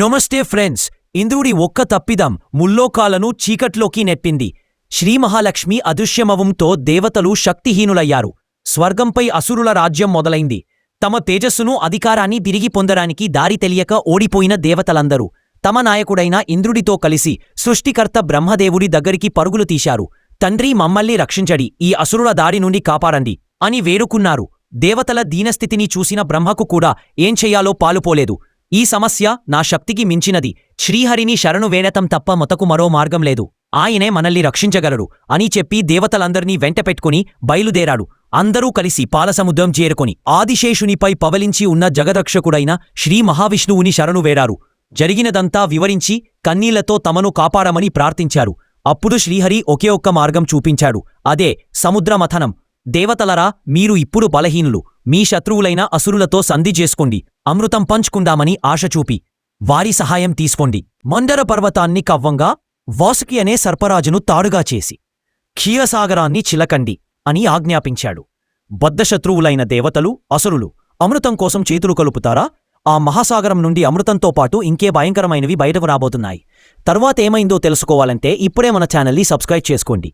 నమస్తే ఫ్రెండ్స్ ఇంద్రుడి ఒక్క తప్పిదం ముల్లోకాలను చీకట్లోకి నెట్టింది శ్రీమహాలక్ష్మి అదృశ్యమవంతో దేవతలు శక్తిహీనులయ్యారు. స్వర్గంపై అసురుల రాజ్యం మొదలైంది. తమ తేజస్సును అధికారాన్ని తిరిగి పొందడానికి దారి తెలియక ఓడిపోయిన దేవతలందరూ తమ నాయకుడైన ఇంద్రుడితో కలిసి సృష్టికర్త బ్రహ్మదేవుడి దగ్గరికి పరుగులు తీశారు. తండ్రి మమ్మల్ని రక్షించడి ఈ అసురుల దాడి నుండి కాపాడండి అని వేడుకున్నారు. దేవతల దీనస్థితిని చూసిన బ్రహ్మకు కూడా ఏం చెయ్యాలో పాలుపోలేదు. ఈ సమస్య నా శక్తికి మించినది. శ్రీహరిని శరణు వేడతం తప్ప మొతకు మరో మార్గం లేదు. ఆయనే మనల్ని రక్షించగలడు అని చెప్పి దేవతలందర్నీ వెంటపెట్టుకుని బయలుదేరాడు. అందరూ కలిసి పాలసముద్రం చేరుకొని ఆదిశేషునిపై పవలించి ఉన్న జగదక్షకుడైన శ్రీ మహావిష్ణువుని శరణు వేరారు జరిగినదంతా వివరించి కన్నీళ్ళతో తమను కాపాడమని ప్రార్థించారు. అప్పుడు శ్రీహరి ఒకే ఒక్క మార్గం చూపించాడు. అదే సముద్రమథనం. దేవతలరా మీరు ఇప్పుడు బలహీనులు. మీ శత్రువులైన అసురులతో సంధి చేసుకోండి. అమృతం పంచుకుందామని ఆశ చూపి. వారి సహాయం తీసుకోండి. మందర పర్వతాన్ని కవ్వంగా వాసుకి అనే సర్పరాజును తాడుగా చేసి క్షీరసాగరాన్ని చిలకండి అని ఆజ్ఞాపించాడు. బద్ధశత్రువులైన దేవతలు అసురులు అమృతం కోసం చేతులు కలుపుతారా? ఆ మహాసాగరం నుండి అమృతంతో పాటు ఇంకే భయంకరమైనవి బయటకు రాబోతున్నాయి. తర్వాతేమైందో తెలుసుకోవాలంటే ఇప్పుడే మన ఛానల్ని సబ్స్క్రైబ్ చేసుకోండి.